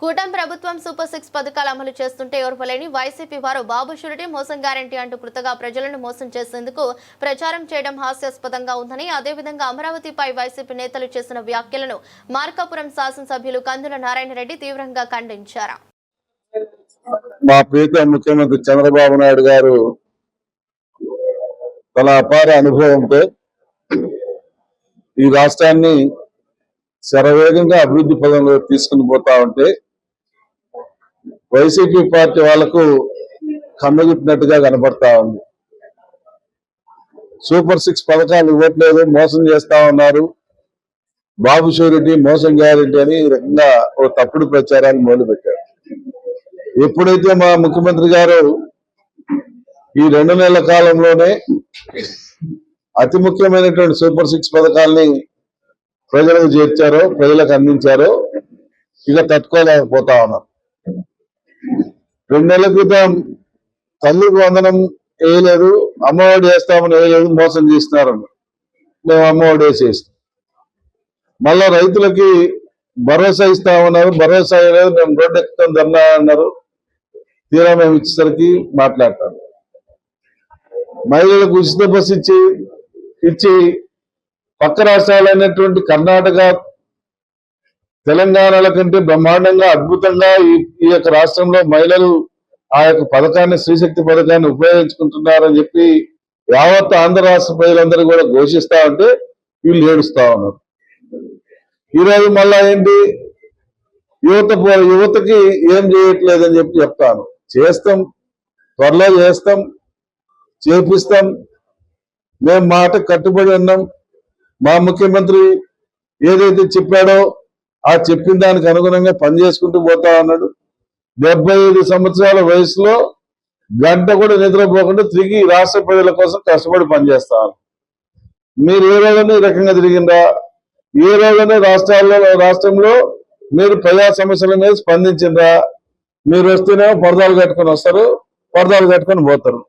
కూటమి ప్రభుత్వం super six పథకాలు అమలు చేస్తుంటే ఓర్వలేని వైసీపీ వారు బాబు షురిటీ మోసం గ్యారంటీ అంటూ కృతగా ప్రజలను మోసం చేసేందుకు ప్రచారం చేయడం హాస్యాస్పదంగా ఉందని అదేవిధంగా అమరావతిపై వైసీపీ నేతలు చేసిన వ్యాఖ్యలను మార్కాపురం శాసనసభ్యులు కందుల నారాయణ రెడ్డి తీవ్రంగా ఖండించారు. మా ప్రీతం ముఖ్యమంత్రి చంద్రబాబు నాయుడు గారు తన అపార అనుభవంతో ఈ రాష్ట్రాన్ని శరవేగంగా అభివృద్ధి పదంలో తీసుకుని పోతా ఉంటే వైసీపీ పార్టీ వాళ్ళకు కన్నుగుట్టినట్టుగా కనబడతా ఉంది. సూపర్ సిక్స్ పథకాలు ఇవ్వట్లేదు మోసం చేస్తా ఉన్నారు. బాబు షూరిటీ మోసం గ్యారెంటీ అని ఈ రకంగా ఓ తప్పుడు ప్రచారాన్ని మొదలుపెట్టారు. ఎప్పుడైతే మా ముఖ్యమంత్రి గారు ఈ రెండు నెలల కాలంలోనే అతి ముఖ్యమైనటువంటి సూపర్ సిక్స్ పథకాల్ని ప్రజలకు చేర్చారో ప్రజలకు అందించారో ఇక తట్టుకోలేకపోతా ఉన్నారు. రెండు నెలల క్రితం తల్లికి వందనం వేయలేదు అమ్మఒడి వేస్తామని వేయలేదు మోసం చేస్తున్నారని మేము అమ్మఒడి వేసేస్తాం మళ్ళా రైతులకి భరోసా ఇస్తామన్నారు భరోసా వేయలేదు మేము రోడ్డు ఎక్కుతాం ధర్నా అన్నారు. తీరా మేము ఇచ్చేసరికి మాట్లాడతాను మహిళలకు ఉచిత బస్సు ఇచ్చి ఇచ్చి పక్క రాష్ట్రాలైనటువంటి కర్ణాటక తెలంగాణల కంటే బ్రహ్మాండంగా అద్భుతంగా ఈ ఈ యొక్క రాష్ట్రంలో మహిళలు ఆ యొక్క పథకాన్ని స్త్రీశక్తి పథకాన్ని ఉపయోగించుకుంటున్నారని చెప్పి యావత్ ఆంధ్ర రాష్ట్ర ప్రజలందరూ కూడా ఘోషిస్తా ఉంటే వీళ్ళు ఏడుస్తా ఉన్నారు. ఈరోజు మళ్ళా ఏంటి? యువత యువతకి ఏం చేయట్లేదని చెప్పి చెప్తాను. చేస్తాం త్వరలో చేస్తాం చేపిస్తాం. మేము మాట కట్టుబడి ఉన్నాం. మా ముఖ్యమంత్రి ఏదైతే చెప్పాడో ఆ చెప్పిన దానికి అనుగుణంగా పనిచేసుకుంటూ పోతా ఉన్నాడు. డెబ్బై ఐదు సంవత్సరాల వయసులో గంట కూడా నిద్రపోకుండా తిరిగి రాష్ట్ర ప్రజల కోసం కష్టపడి పనిచేస్తాను మీరు ఏ రోజున ఈ రకంగా తిరిగిందా ఏ రోజున రాష్ట్రాల్లో రాష్ట్రంలో మీరు ప్రజా సమస్యల మీద స్పందించిందా మీరు వస్తేనేమో పరదాలు కట్టుకొని వస్తారు పరదాలు కట్టుకొని పోతారు.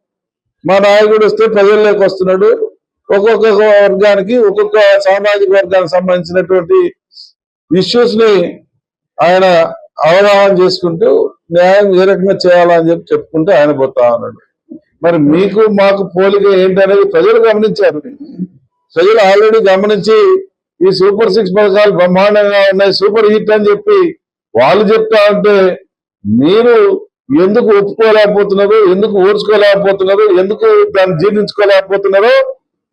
మా నాయకుడు వస్తే ప్రజల్లోకి వస్తున్నాడు. ఒక్కొక్క వర్గానికి ఒక్కొక్క సామాజిక వర్గానికి సంబంధించినటువంటి ఇష్యూస్ని ఆయన అవగాహన చేసుకుంటూ న్యాయం ఏ రకంగా చేయాలని చెప్పి చెప్పుకుంటూ ఆయన పోతా ఉన్నాడు. మరి మీకు మాకు పోలిక ఏంటనేది ప్రజలు గమనించారు. ప్రజలు ఆల్రెడీ గమనించి ఈ సూపర్ సిక్స్ పథకాలు బ్రహ్మాండంగా ఉన్నాయి సూపర్ హిట్ అని చెప్పి వాళ్ళు చెప్తా ఉంటే మీరు ఎందుకు ఒప్పుకోలేకపోతున్నారు ఎందుకు ఓర్చుకోలేకపోతున్నారు ఎందుకు దాన్ని జీర్ణించుకోలేకపోతున్నారో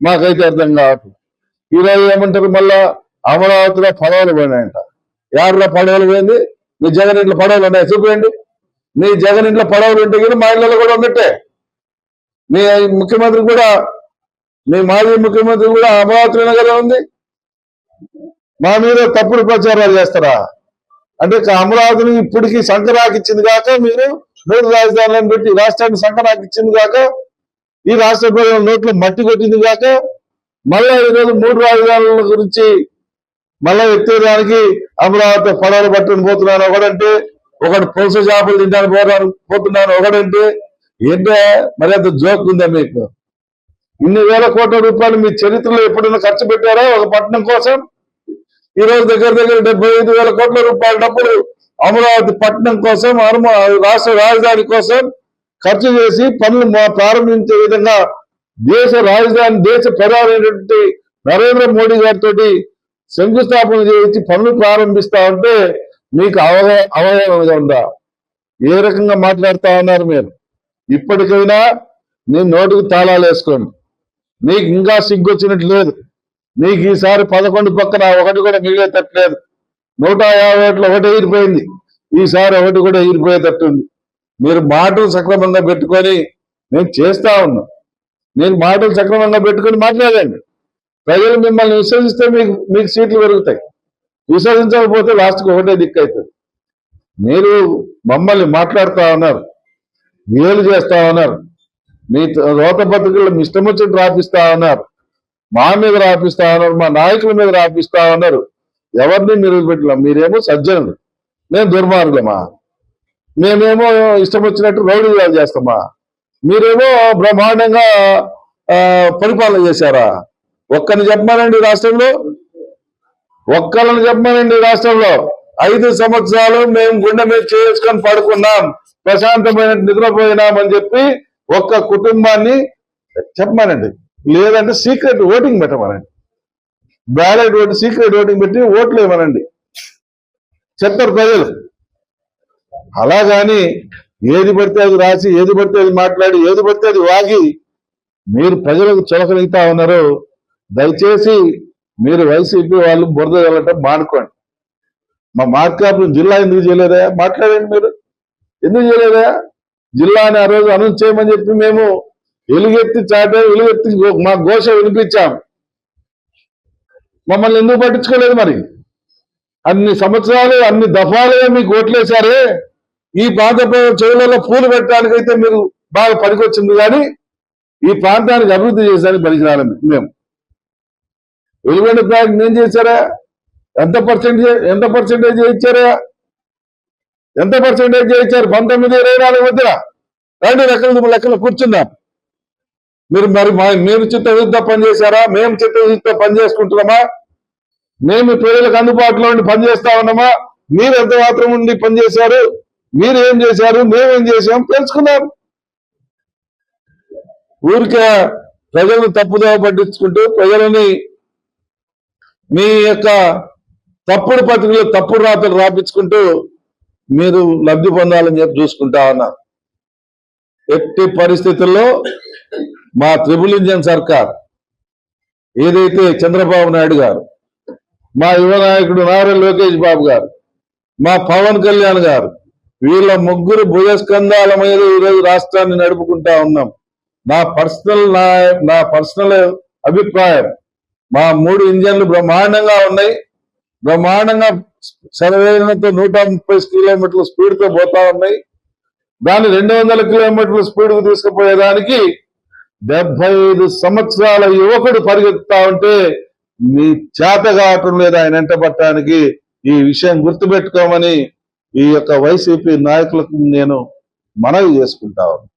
మాకైతే అర్థం కావట్లేదు ఈరోజు ఏమంటారు మళ్ళా? అమరావతిలో పడవలు పోయినాయంట. యారులో పడవలు పోయింది. మీ జగన్ ఇంట్లో పడవలు ఉన్నాయి. చూపించండి. మీ జగన్ ఇంట్లో పడవలు ఉంటే కానీ మా ఇళ్ళలో కూడా ఉన్నట్టే. మీ ముఖ్యమంత్రి కూడా మీ మాజీ ముఖ్యమంత్రి కూడా అమరావతి నగరే ఉంది. మా మీద తప్పుడు ప్రచారాలు చేస్తారా? అంటే అమరావతిని ఇప్పటికీ సంకరాకిచ్చింది కాక మీరు మూడు రాజధానులను పెట్టి రాష్ట్రాన్ని సంకరాకిచ్చింది కాక ఈ రాష్ట్ర ప్రజల నోట్లో మట్టి కొట్టింది కాక మళ్ళీ ఈరోజు మూడు రాజధానుల గురించి మళ్ళా ఎత్తేదానికి అమరావతి పడవలు పట్టుకుని పోతున్నాను. ఒకడంటే ఒకటి పులస చేపలు తింటాను పోతాను పోతున్నాను. ఒకడంటే ఏంటో మరి అంత జోక్ ఉందా మీకు? ఇన్ని వేల కోట్ల రూపాయలు మీ చరిత్రలో ఎప్పుడైనా ఖర్చు పెట్టారా ఒక పట్టణం కోసం? ఈ రోజు దగ్గర దగ్గర డెబ్బై ఐదు వేల కోట్ల రూపాయల డబ్బులు అమరావతి పట్టణం కోసం అరుమ- రాష్ట్ర రాజధాని కోసం ఖర్చు చేసి పనులు ప్రారంభించే విధంగా దేశ రాజధాని దేశ ప్రధానమైనటువంటి నరేంద్ర మోడీ గారితో శంకుస్థాపన చేసి పనులు ప్రారంభిస్తా ఉంటే మీకు అవగా అవగాహన ఉందా? ఏ రకంగా మాట్లాడుతా ఉన్నారు మీరు? ఇప్పటికైనా నేను నోటికి తాళాలు వేసుకోండి. మీకు ఇంకా సిగ్గు వచ్చినట్టు లేదు. మీకు ఈసారి పదకొండు పక్కన ఒకటి కూడా మిగిలేటట్లేదు. నూట యాభై ఒకటిలో ఒకటి ఎగిరిపోయింది ఈసారి ఒకటి కూడా ఎగిరిపోయేటట్టుంది మీరు మాటలు సక్రమంగా పెట్టుకొని నేను చేస్తా ఉన్నా. నేను మాటలు సక్రమంగా పెట్టుకొని మాట్లాడండి. ప్రజలు మిమ్మల్ని విశ్వసిస్తే మీకు మీకు సీట్లు పెరుగుతాయి. విశ్వసించకపోతే లాస్ట్కి ఒకటే దిక్కు అవుతుంది మీరు మమ్మల్ని మాట్లాడుతూ ఉన్నారు. వేలు చేస్తా ఉన్నారు. మీ రోత పత్రికలు మీ ఇష్టం వచ్చి రాపిస్తా ఉన్నారు. మా మీద రాపిస్తా ఉన్నారు. మా నాయకుల మీద రాపిస్తా ఉన్నారు. ఎవరిని మీరు పెట్టలేం? మీరేమో సజ్జనులు. మేము దుర్మార్గులమా? మేమేమో ఇష్టం వచ్చినట్టు రౌడీలు చేస్తామా? మీరేమో బ్రహ్మాండంగా పరిపాలన చేశారా? ఒక్కరిని చెప్పమానండి రాష్ట్రంలో? ఒక్కరిని చెప్పమానండి రాష్ట్రంలో. ఐదు సంవత్సరాలు మేము గుండె మీద చేసుకొని పడుకున్నాం. ప్రశాంతమైన నిద్రపోయినామని చెప్పి ఒక్క కుటుంబాన్ని చెప్పమనండి. లేదంటే సీక్రెట్ ఓటింగ్ పెట్టమనండి. బ్యాలెట్ ఓటు సీక్రెట్ ఓటింగ్ పెట్టి ఓట్లు ఇవ్వనండి చెప్తారు ప్రజలు. అలాగాని ఏది పడితే అది రాసి ఏది పడితే అది మాట్లాడి ఏది పడితే అది వాగి మీరు ప్రజలకు చొలకలుగుతా ఉన్నారు దయచేసి మీరు వైసీపీ వాళ్ళు బురద వెళ్ళటం మానుకోండి. మా మార్కాపురం జిల్లా ఎందుకు చేయలేదా? మాట్లాడండి మీరు. ఎందుకు చేయలేదా? జిల్లా అని ఆ రోజు అనౌన్స్ చేయమని చెప్పి మేము వెలుగెత్తి చాట వెలుగెత్తి మా ఘోష వినిపించాం. మమ్మల్ని ఎందుకు పట్టించుకోలేదు మరి? అన్ని సంవత్సరాలు అన్ని దఫాలుగా మీకు ఓట్లేశారే. ఈ ప్రాంత చెవులలో పూలు పెట్టడానికైతే మీరు బాగా పనికొచ్చింది కానీ ఈ ప్రాంతానికి అభివృద్ధి చేశానికి పనికిరాలి మేము. వెలుగొండ ప్రాజెక్ట్ ఏం చేశారా? ఎంత పర్సెంటేజ్ ఎంత పర్సెంటేజ్ చేయించారా ఎంత పర్సెంటేజ్ ఇచ్చారు? పంతొమ్మిది ఇరవై నాలుగు మధ్యన. రెండు లెక్కలు లెక్కలు కూర్చుందాం. మీరు మరి మీరు చిత్తశుద్ధితో పనిచేశారా మేము చిత్తశుద్ధితో పని చేసుకుంటున్నామా? మేము ప్రజలకు అందుబాటులో ఉండి పనిచేస్తా ఉన్నామా? మీరు ఎంత మాత్రం ఉండి పనిచేశారు మీరు ఏం చేశారు? మేమేం చేశాం? తెలుసుకుందాం. ఊరికే ప్రజలను తప్పుదోవ పట్టించుకుంటూ ప్రజలని మీ యొక్క తప్పుడు పత్రికలు తప్పుడు రాతలు రాపించుకుంటూ మీరు లబ్ధి పొందాలని చెప్పి చూసుకుంటా ఉన్నారు ఎట్టి పరిస్థితుల్లో మా త్రిబుల్ ఇంజన్ సర్కార్ ఏదైతే చంద్రబాబు నాయుడు గారు మా యువ నాయకుడు నారా లోకేష్ బాబు గారు మా పవన్ కళ్యాణ్ గారు వీళ్ళ ముగ్గురు భుజస్కంధాల మీద ఈరోజు రాష్ట్రాన్ని నడుపుకుంటా ఉన్నాం. నా పర్సనల్ నా నా పర్సనల్ అభిప్రాయం మా మూడు ఇంజన్లు బ్రహ్మాండంగా ఉన్నాయి. బ్రహ్మాండంగా సర్వేలతో నూట ముప్పై కిలోమీటర్ల స్పీడ్తో పోతా ఉన్నాయి. దాన్ని రెండు వందల కిలోమీటర్ల స్పీడ్కు తీసుకుపోయేదానికి డెబ్బై ఐదు సంవత్సరాల యువకుడు పరిగెత్తుతా ఉంటే మీ చేత కావటం లేదు ఆయన ఎంటబట్టడానికి ఈ విషయం గుర్తుపెట్టుకోమని ఈ యొక్క వైసీపీ నాయకులకు నేను మనవి చేసుకుంటా ఉన్నాను.